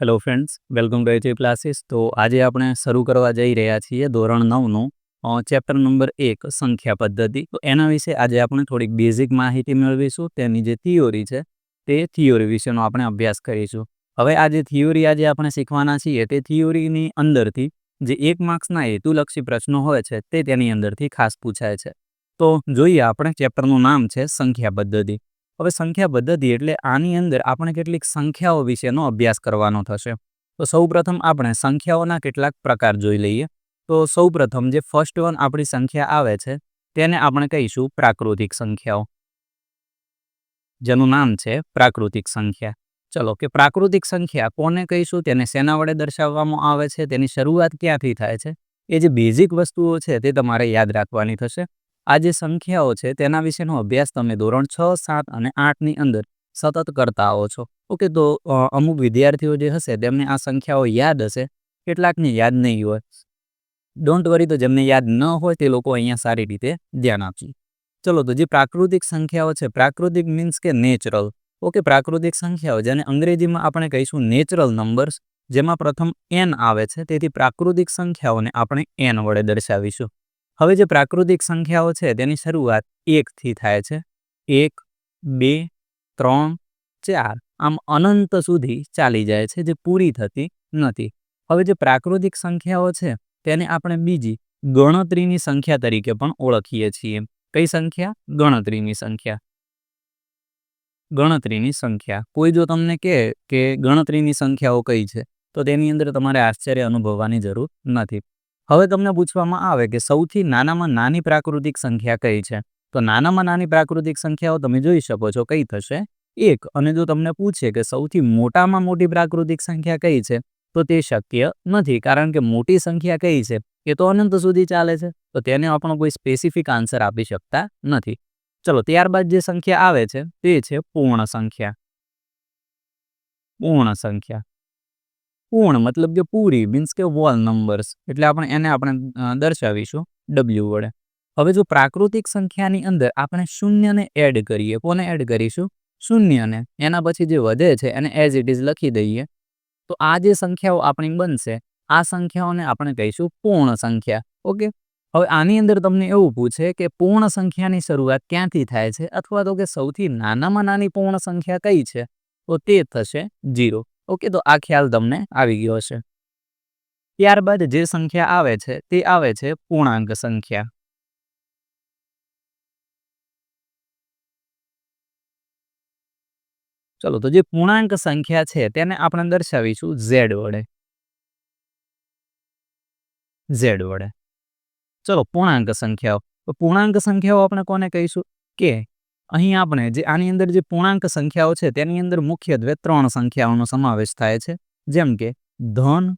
Hello friends welcome to HA classes તો આજે આપણે શરૂ કરવા જઈ રહ્યા છીએ ધોરણ નવનું ચેપ્ટર નંબર એક સંખ્યા પદ્ધતિ તો એના વિશે આજે આપણે થોડીક બેઝિક માહિતી મેળવીશું તેની જે થિયોરી છે તે થિયોરી વિશેનો આપણે અભ્યાસ કરીશું હવે આ જે થિયોરી આજે આપણે શીખવાના છીએ તે થિયોરીની અંદરથી જે એક માર્ક્સના હેતુલક્ષી પ્રશ્નો હોય છે તે તેની અંદરથી ખાસ પૂછાય છે તો જોઈએ આપણે ચેપ્ટરનું નામ છે સંખ્યા પદ્ધતિ હવે સંખ્યા પદ્ધતિ એટલે આની અંદર આપણે કેટલીક સંખ્યાઓ વિશેનો અભ્યાસ કરવાનો થશે. તો સૌપ્રથમ આપણે સંખ્યાઓના કેટલાક પ્રકાર જોઈ લઈએ. તો સૌપ્રથમ જે ફર્સ્ટ વન આપણી સંખ્યા આવે છે, તેને આપણે કહીશું પ્રાકૃતિક સંખ્યાઓ. જેનું નામ છે પ્રાકૃતિક સંખ્યા. ચલો કે પ્રાકૃતિક સંખ્યા કોને કહીશું? તેને શેના વડે દર્શાવવામાં આવે છે? તેની શરૂઆત ક્યાંથી થાય છે? એ જે બેઝિક વસ્તુઓ છે તે તમારે યાદ રાખવાની થશે. આ જે સંખ્યાઓ છે, તેના વિશેનો અભ્યાસ તમે ધોરણ છ, સાત અને આઠની અંદર સતત કરતા આવો છો. ઓકે, તો અમુક વિદ્યાર્થીઓ જે હશે, તેમને આ સંખ્યાઓ યાદ હશે, કેટલાકને યાદ નહીં હોય. ડોન્ટ વરી તો જેમને યાદ ન હોય, તે લોકો અહીંયા સારી રીતે ધ્યાન આપશે. ચલો, તો જે પ્રાકૃતિક સંખ્યાઓ છે, પ્રાકૃતિક મીન્સ કે નેચરલ ઓકે, પ્રાકૃતિક સંખ્યાઓ, જેને અંગ્રેજીમાં આપણે કહીશું નેચરલ નંબર્સ જેમાં પ્રથમ એન આવે છે, તેથી પ્રાકૃતિક સંખ્યાઓને આપણે એન વડે દર્શાવીશું. હવે જે પ્રાકૃતિક સંખ્યાઓ છે, તેની શરૂઆત એકથી થાય છે. એક, બે, ત્રણ, ચાર. આમ અનંત સુધી ચાલી જાય છે, જે પૂરી થતી નથી. હવે જે પ્રાકૃતિક સંખ્યાઓ છે, તેને આપણે બીજી ગણતરીની સંખ્યા તરીકે પણ ઓળખીએ છીએ. કઈ સંખ્યા? ગણતરીની સંખ્યા. ગણતરીની સંખ્યા. કોઈ જો તમને કહે કે ગણતરીની સંખ્યાઓ કઈ છે, તો તેની અંદર તમારે આશ્ચર્ય અનુભવવાની જરૂર નથી. હવે તમને પૂછવામાં આવે કે સૌથી નાનામાં નાની પ્રાકૃતિક સંખ્યા કઈ છે? તો નાનામાં નાની પ્રાકૃતિક સંખ્યાઓ તમે જોઈ શકો છો કઈ થશે? એક, અને જો તમને પૂછે કે સૌથી મોટામાં મોટી પ્રાકૃતિક સંખ્યા કઈ છે, તો તે શક્ય નથી, કારણ કે મોટી સંખ્યા કઈ છે? એ તો અનંત સુધી ચાલે છે, તો તેને આપણો કોઈ સ્પેસિફિક આન્સર આપી શકતા નથી. ચલો, ત્યારબાદ જે સંખ્યા આવે છે, તે છે પૂર્ણ સંખ્યા. પૂર્ણ સંખ્યા. પૂર્ણ, મતલબ કે પૂરી મીન્સ કે વોલ નંબર્સ એટલે આપણે એને આપણે દર્શાવીશું ડબલ્યુ વડે. હવે જો પ્રાકૃતિક સંખ્યાની અંદર આપણે શૂન્યને એડ કરીએ, કોને એડ કરીશું? શૂન્યને. એના પછી જે વધે છે, એને એઝ ઇટ ઇઝ લખી દઈએ. તો આ જે સંખ્યાઓ આપણી બનશે, આ સંખ્યાઓને આપણે કહીશું પૂર્ણ સંખ્યા. ઓકે? હવે આની અંદર તમને એવું પૂછે કે પૂર્ણ સંખ્યાની શરૂઆત ક્યાંથી થાય છે? અથવા તો કે સૌથી નાનામાં નાની પૂર્ણ સંખ્યા કઈ છે? તો તે થશે જીરો ઓકે, તો આ ખ્યાલ તમને આવી ગયો છે ત્યારબાદ જે સંખ્યા આવે છે, તે આવે છે પૂર્ણાંક સંખ્યા. ચલો, તો જે પૂર્ણાંક સંખ્યા છે, તેને આપણે દર્શાવીશું ઝેડ વડે. ઝેડ વડે. ચલો, પૂર્ણાંક સંખ્યાઓ. તો પૂર્ણાંક સંખ્યાઓ આપણે કોને કહીશું? કે અહીં આપણે જે આની અંદર જે પૂર્ણાંક સંખ્યાઓ છે, તેની અંદર મુખ્યત્વે ત્રણ સંખ્યાઓનો સમાવેશ થાય છે. જેમ કે, ધન,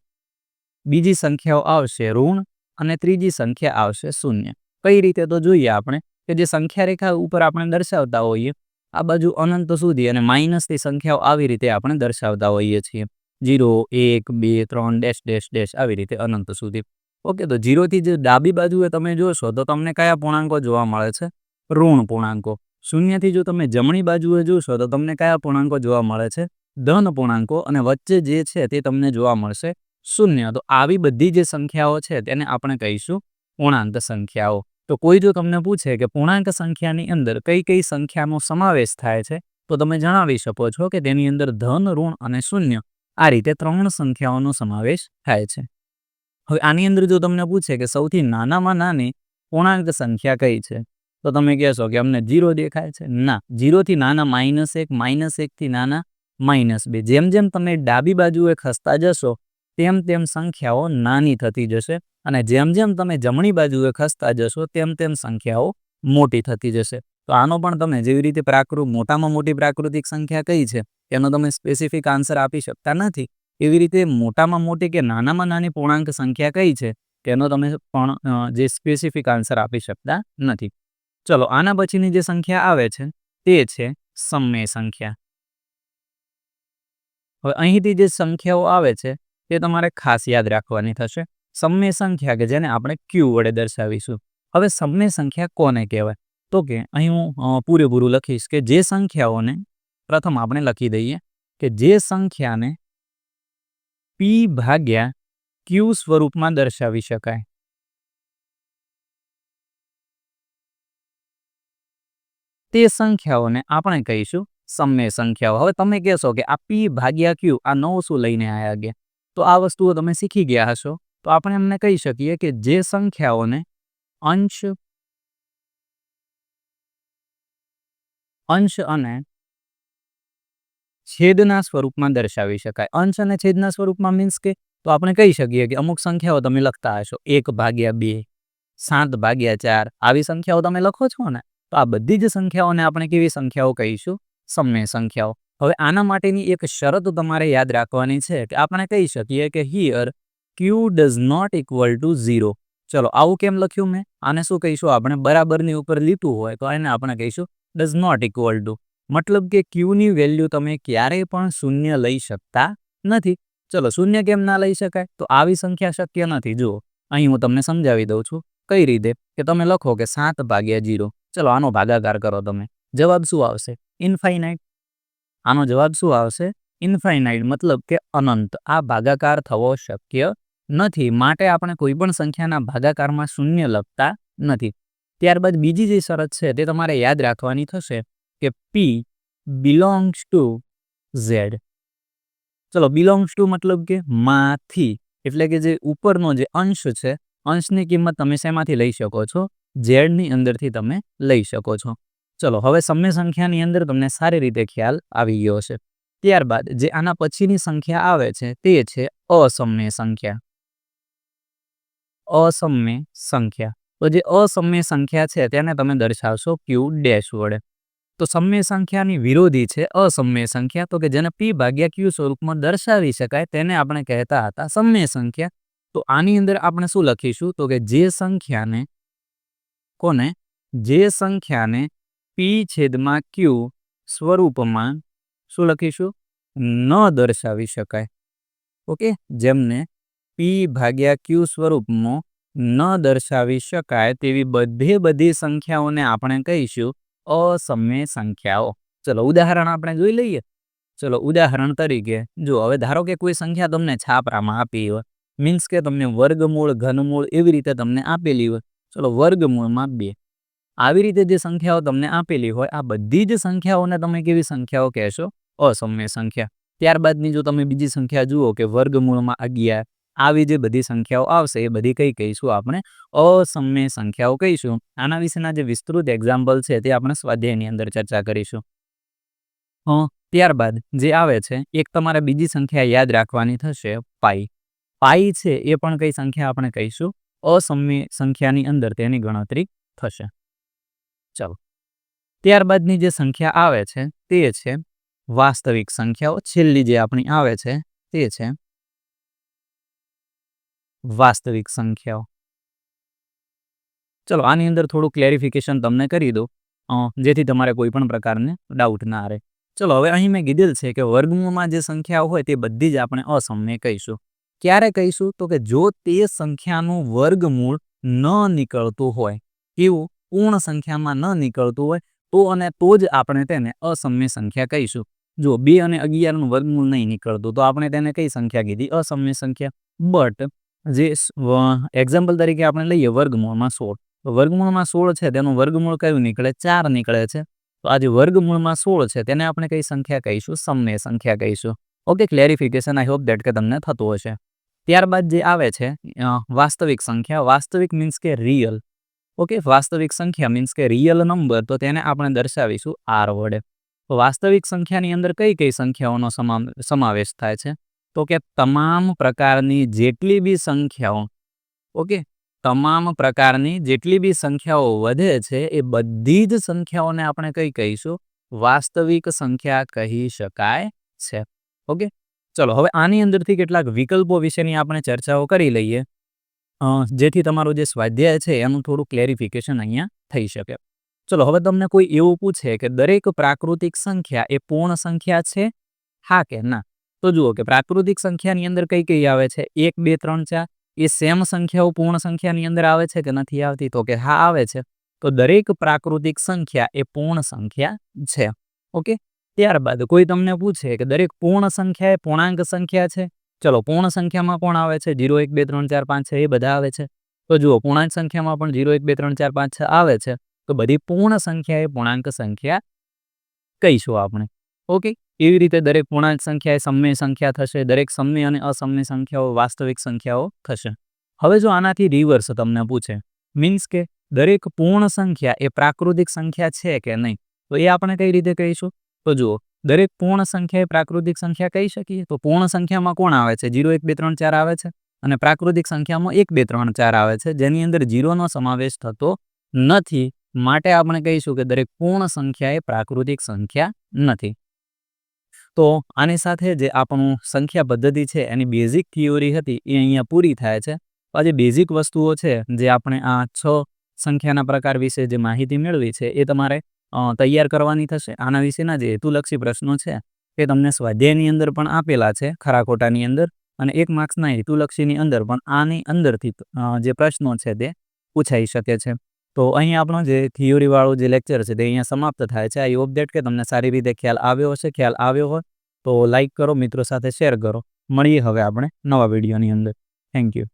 બીજી સંખ્યાઓ આવશે ઋણ અને ત્રીજી સંખ્યા આવશે શૂન્ય. કઈ રીતે તો જોઈએ આપણે કે જે સંખ્યા રેખા ઉપર આપણે દર્શાવતા હોઈએ, આ બાજુ અનંત સુધી અને માઇનસની સંખ્યાઓ આવી રીતે આપણે દર્શાવતા હોઈએ છીએ. જીરો, એક, બે, ત્રણ, ડેશ ડેશ ડેશ આવી રીતે અનંત સુધી. ઓકે, તો જીરોથી જે ડાબી બાજુએ તમે જોશો તો તમને કયા પૂર્ણાંકો જોવા મળે છે? ઋણ પૂર્ણાંકો. શૂન્યથી જો તમે જમણી બાજુએ જોશો, તો તમને કયા પૂર્ણાંકો જોવા મળે છે? ધન પૂર્ણાંકો અને વચ્ચે જે છે તે તમને જોવા મળશે શૂન્ય. તો આવી બધી જે સંખ્યાઓ છે તેને આપણે કહીશું પૂર્ણાંક સંખ્યાઓ. તો કોઈ જો તમને પૂછે કે પૂર્ણાંક સંખ્યાની અંદર કઈ કઈ સંખ્યાનો સમાવેશ થાય છે, તો તમે જણાવી શકો છો કે તેની અંદર ધન, ઋણ અને શૂન્ય આ રીતે ત્રણ સંખ્યાઓનો સમાવેશ થાય છે. હવે આની અંદર જો તમને પૂછે કે સૌથી નાનામાં નાની પૂર્ણાંક સંખ્યા કઈ છે તો તમે કહેશો કે અમને જીરો દેખાય છે? ના. જીરોથી નાના માઇનસ એક, માઇનસ એકથી નાના માઇનસ બે. જેમ જેમ તમે ડાબી બાજુએ ખસતા જશો, તેમ તેમ સંખ્યાઓ નાની થતી જશે અને જેમ જેમ તમે જમણી બાજુએ ખસતા જશો, તેમ તેમ સંખ્યાઓ મોટી થતી જશે. તો આનો પણ તમે જેવી રીતે પ્રાકૃત મોટામાં મોટી પ્રાકૃતિક સંખ્યા કઈ છે, એનો તમે સ્પેસિફિક આન્સર આપી શકતા નથી. એવી રીતે મોટામાં મોટી કે નાનામાં નાની પૂર્ણાંક સંખ્યા કઈ છે, તેનો તમે પણ જે સ્પેસિફિક આન્સર આપી શકતા નથી. ચલો, આના પછીની જે સંખ્યા આવે છે, તે છે સમય સંખ્યા. હવે અહીંથી જે સંખ્યાઓ આવે છે, તે તમારે ખાસ યાદ રાખવાની થશે. સમય સંખ્યા કે જેને આપણે ક્યુ વડે દર્શાવીશું. હવે સમય સંખ્યા કોને કહેવાય? તો કે અહીં હું પૂરેપૂરું લખીશ કે જે સંખ્યાઓને પ્રથમ આપણે લખી દઈએ કે જે સંખ્યાને પી ભાગ્યા ક્યુ સ્વરૂપમાં દર્શાવી શકાય. તે સંખ્યાઓને આપણે કહીશું સમય સંખ્યાઓ. હવે તમે કહેશો કે આ પી ભાગ્યા ક્યુ આ નવ શું લઈને આવ્યા ગયા? તો આ વસ્તુઓ તમે શીખી ગયા હશો. તો આપણે એમને કહી શકીએ કે જે સંખ્યાઓને અંશ અંશ અને છેદના સ્વરૂપમાં દર્શાવી શકાય. અંશ અને છેદના સ્વરૂપમાં મીન્સ કે? તો આપણે કહી શકીએ કે અમુક સંખ્યાઓ તમે લખતા હશો. એક ભાગ્યા બે, સાત ભાગ્યા ચાર. આવી સંખ્યાઓ તમે લખો છો ને? તો આ બધી જ સંખ્યાઓને આપણે કેવી સંખ્યાઓ કહીશું? સમય સંખ્યાઓ. હવે આના માટેની એક શરત તમારે યાદ રાખવાની છે કે આપણે કહી શકીએ કે here Q does not equal to zero ચલો, આવું કેમ લખ્યું મેં? આને શું કહીશું? આપણે બરાબરની ઉપર લીધું હોય તો એને આપણે કહીશું ડઝ નોટ ઇક્વલ ટુ મતલબ કે ક્યુની વેલ્યુ તમે ક્યારેય પણ શૂન્ય લઈ શકતા નથી. ચલો, શૂન્ય કેમ ના લઈ શકાય? તો આવી સંખ્યા શક્ય નથી. જુઓ, અહીં હું તમને સમજાવી દઉં છું. કઈ રીતે? કે તમે લખો કે સાત ભાગ્યા જીરો ચલો, આનો ભાગાકાર કરો તમે. જવાબ શું આવશે? ઇનફાઇનાઇટ. આનો જવાબ શું આવશે? ઇનફાઇનાઇટ, મતલબ કે અનંત. આ ભાગાકાર થવો શક્ય નથી. માટે આપણે કોઈ પણ સંખ્યાના ભાગાકારમાં શૂન્ય લખતા નથી. ત્યારબાદ બીજી જે શરત છે, તે તમારે યાદ રાખવાની થશે કે પી બિલોંગ્સ ટુ ઝેડ ચલો બિલોંગ્સ ટુ મતલબ કે માંથી. એટલે કે જે ઉપરનો જે અંશ છે, અંશની કિંમત તમે શેમાંથી લઈ શકો છો? ઝેડની અંદરથી તમે લઈ શકો છો. ચલો, હવે સમય સંખ્યાની અંદર તમને સારી રીતે ખ્યાલ આવી ગયો છે ત્યારબાદ જે આના પછીની સંખ્યા આવે છે તે છે અસમય સંખ્યા. અસમય સંખ્યા. તો જે અસમય સંખ્યા છે તેને તમે દર્શાવશો ક્યુ ડેશ વડે. તો સમય સંખ્યાની વિરોધી છે અસમય સંખ્યા. તો કે જેને પી ભાગ્યા ક્યુ સ્વરૂપમાં દર્શાવી શકાય તેને આપણે કહેતા હતા સમય સંખ્યા. તો આની અંદર આપણે શું લખીશું? તો કે જે સંખ્યાને કોને? જે સંખ્યાને પી છેદમાં ક્યુ સ્વરૂપમાં શું લખીશું? ન દર્શાવી શકાય. ઓકે? જેમને પી ભાગ્યા ક્યુ સ્વરૂપમાં ન દર્શાવી શકાય તેવી બધે બધી સંખ્યાઓને આપણે કહીશું અસમ્ય સંખ્યાઓ. ચલો ઉદાહરણ આપણે જોઈ લઈએ. ચલો ઉદાહરણ તરીકે, જો હવે ધારો કે કોઈ સંખ્યા તમને છાપરામાં આપી હોય મીન્સ કે તમને વર્ગમૂળ, ઘનમૂળ એવી રીતે તમને આપેલી હોય ચલો વર્ગમૂળમાં બે. આવી રીતે જે સંખ્યાઓ તમને આપેલી હોય, આ બધી જ સંખ્યાઓને તમે કેવી સંખ્યાઓ કહેશો? અસમ્ય સંખ્યા. ત્યારબાદની જો તમે બીજી સંખ્યા જુઓ કે વર્ગમૂળમાં અગિયાર, આવી જે બધી સંખ્યાઓ આવશે, એ બધી કઈ કહીશું આપણે? અસમ્ય સંખ્યાઓ કહીશું. આના વિશેના જે વિસ્તૃત એક્ઝામ્પલ છે, તે આપણે સ્વાધ્યાયની અંદર ચર્ચા કરીશું. ત્યારબાદ જે આવે છે, એક તમારે બીજી સંખ્યા યાદ રાખવાની થશે, પાઈ. પાઈ છે, એ પણ કઈ સંખ્યા આપણે કહીશું? અસમય સંખ્યાની અંદર તેની ગણતરી થશે. ચાલો. ત્યારબાદની જે સંખ્યા આવે છે તે છે વાસ્તવિક સંખ્યાઓ. છેલ્લી જે આપણી આવે છે તે છે વાસ્તવિક સંખ્યાઓ. ચલો, આની અંદર થોડું ક્લેરિફિકેશન તમને કરી દઉં. જેથી તમારે કોઈ પણ પ્રકારને ડાઉટ ના રહે. ચલો, હવે અહીં મેં કીધેલ છે કે વર્ગમૂળમાં જે સંખ્યાઓ હોય તે બધી જ આપણે અસમ્ય કહીશું. ક્યારે કહીશું? તો કે જો તે સંખ્યાનું વર્ગમૂળ ન નીકળતું હોય, એવું પૂર્ણ સંખ્યામાં ન નીકળતું હોય, તો અને તો જ આપણે તેને અસમ્ય સંખ્યા કહીશું. જો બે અને અગિયારનું વર્ગમૂળ નહીં નીકળતું, તો આપણે તેને કઈ સંખ્યા કીધી? અસમ્ય સંખ્યા. બટ, જે એક્ઝામ્પલ તરીકે આપણે લઈએ વર્ગમૂળમાં સોળ. વર્ગમૂળમાં સોળ છે, તેનું વર્ગમૂળ કયું નીકળે? ચાર નીકળે છે. તો આ જે વર્ગમૂળમાં સોળ છે, તેને આપણે કઈ સંખ્યા કહીશું? સમય સંખ્યા કહીશું. Okay clarification I hope that કે તમને થતું હશે. ત્યારબાદ જે આવે છે વાસ્તવિક સંખ્યા, વાસ્તવિક મીન્સ કે રિયલ ઓકે, વાસ્તવિક સંખ્યા મીન્સ કે રિયલ નંબર તો તેને આપણે દર્શાવીશું આર વડે. વાસ્તવિક સંખ્યાની અંદર કઈ કઈ સંખ્યાઓનો સમાવેશ થાય છે? તો કે તમામ પ્રકારની જેટલી બી સંખ્યાઓ, ઓકે, તમામ પ્રકારની જેટલી બી સંખ્યાઓ વધે છે, એ બધી જ સંખ્યાઓને આપણે કઈ કહીશું? વાસ્તવિક સંખ્યા કહી શકાય છે. ઓકે ચલો, હવે આની અંદરથી કેટલાક વિકલ્પો વિશેની આપણે ચર્ચાઓ કરી લઈએ. જેથી તમારું જે સ્વાધ્યાય છે, એનું થોડું ક્લેરિફિકેશન અહીંયા થઈ શકે. ચલો, હવે તમને કોઈ એવું પૂછે કે દરેક પ્રાકૃતિક સંખ્યા એ પૂર્ણ સંખ્યા છે? હા કે ના? તો જુઓ કે પ્રાકૃતિક સંખ્યાની અંદર કઈ કઈ આવે છે? એક, બે, ત્રણ, ચાર. એ સેમ સંખ્યાઓ પૂર્ણ સંખ્યાની અંદર આવે છે કે નથી આવતી? તો કે હા, આવે છે. તો દરેક પ્રાકૃતિક સંખ્યા એ પૂર્ણ સંખ્યા છે. ઓકે? ત્યારબાદ કોઈ તમને પૂછે કે દરેક પૂર્ણ સંખ્યા એ પૂર્ણાંક સંખ્યા છે? ચલો, પૂર્ણ સંખ્યામાં કોણ આવે છે? જીરો, એક, બે, ત્રણ, ચાર, પાંચ, છે, એ બધા આવે છે. તો જુઓ, પૂર્ણાંક સંખ્યામાં પણ જીરો, એક, બે, ત્રણ, ચાર, પાંચ, છ આવે છે. તો બધી પૂર્ણ સંખ્યા એ પૂર્ણાંક સંખ્યા કહીશું આપણે. ઓકે એવી રીતે દરેક પૂર્ણાંક સંખ્યા એ સમય સંખ્યા થશે, દરેક સમય અને અસમય સંખ્યાઓ વાસ્તવિક સંખ્યાઓ થશે. હવે જો આનાથી રિવર્સ તમને પૂછે મીન્સ કે દરેક પૂર્ણ સંખ્યા એ પ્રાકૃતિક સંખ્યા છે કે નહીં? તો એ આપણે કઈ રીતે કહીશું? તો જુઓ, દરેક પૂર્ણ સંખ્યા એ પ્રાકૃતિક સંખ્યા કહી શકીએ? તો પૂર્ણ સંખ્યામાં કોણ આવે છે? જીરો, એક, બે, ત્રણ, ચાર આવે છે. અને પ્રાકૃતિક સંખ્યામાં એક, બે, ત્રણ, ચાર આવે છે. જેની અંદર જીરોનો સમાવેશ થતો નથી. માટે આપણે કહીશું કે દરેક પૂર્ણ સંખ્યા એ પ્રાકૃતિક સંખ્યા નથી. તો આની સાથે જે આપણું સંખ્યા પદ્ધતિ છે, એની બેઝિક થિયોરી હતી, એ અહીંયા પૂરી થાય છે. આ જે બેઝિક વસ્તુઓ છે, જે આપણે આ છ સંખ્યાના પ્રકાર વિશે જે માહિતી મેળવી છે, એ તમારે તૈયાર કરવાની થશે. આના વિશેના જે હેતુલક્ષી પ્રશ્નો છે, એ તમને સ્વાધ્યાયની અંદર પણ આપેલા છે, ખરા ખોટાની અંદર. અને એક માર્ક્સના હેતુલક્ષીની અંદર પણ આની અંદરથી જે પ્રશ્નો છે તે પૂછાઈ શકે છે. તો અહીં આપણો જે થિયોરીવાળો જે લેક્ચર છે તે અહીંયા સમાપ્ત થાય છે. આઈ અપડેટ કે તમને સારી રીતે ખ્યાલ આવ્યો હશે. ખ્યાલ આવ્યો હોય તો લાઈક કરો, મિત્રો સાથે શેર કરો. મળીએ હવે આપણે નવા વિડીયોની અંદર. Thank you